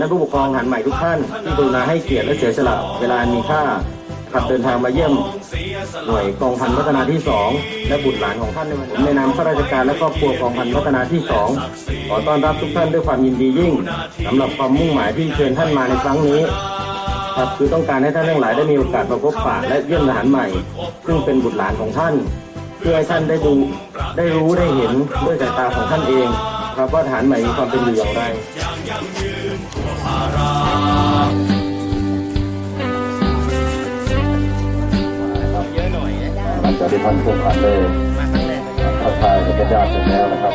ท่านผู้ปกครองหารใหม่ทุกท่านที่กรุณาให้เกียรติและเสียสละเวลามีค่าขับเดินทางมาเยี่ยมหน่วยกองพันพัฒนาที่ 2 และบุตรหลานของท่านในวันนี้ผมในนามข้าราชการและครอบครัวกองพันพัฒนาที่ 2 ขอต้อนรับทุกท่านด้วยความยินดียิ่งสำหรับความมุ่งหมายที่เชิญท่านมาในครั้งนี้ครับคือต้องการให้ท่านทั้งหลายได้มีโอกาสมาพบปะและเยี่ยมทหารใหม่ ซึ่งเป็นบุตรหลานของท่าน เพื่อให้ท่านได้ดูได้รู้ได้เห็นด้วยสายตาของท่านเอง ครับว่าทหารใหม่มีความเป็นอยู่อย่างไรหลังจากที่ท่านผู้พันได้ทักทายกับญาติเสร็จแล้วนะครับ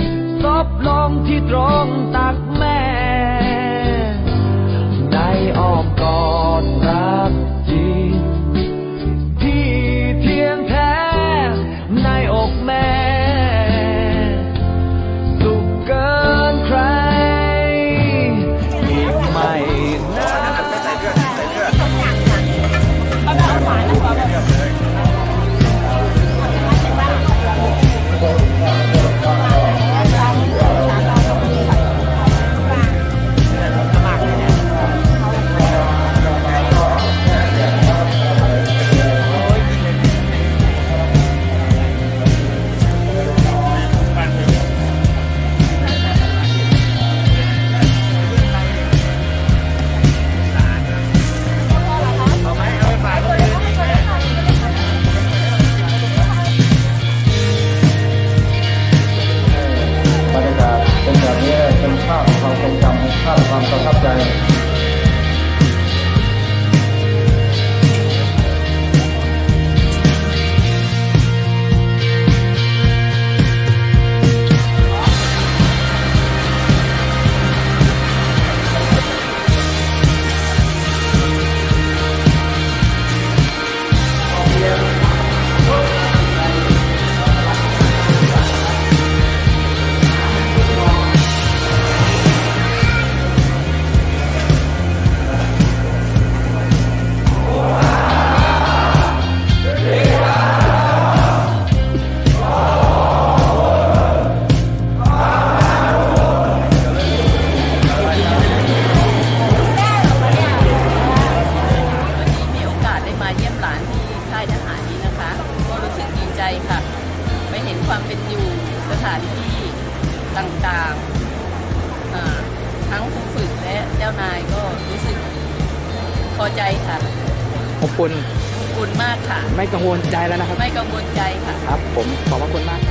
ซบลงที่ตรงตัก ภาพความประทับใจ ความเป็นอยู่สถานที่ต่างๆอ่าทั้งผู้ฝึกและเจ้านายก็รู้สึกพอใจค่ะขอบคุณขอบคุณมากค่ะ ไม่กังวลใจแล้วนะครับ ไม่กังวลใจค่ะ ครับ ผมขอบพระคุณมากครับ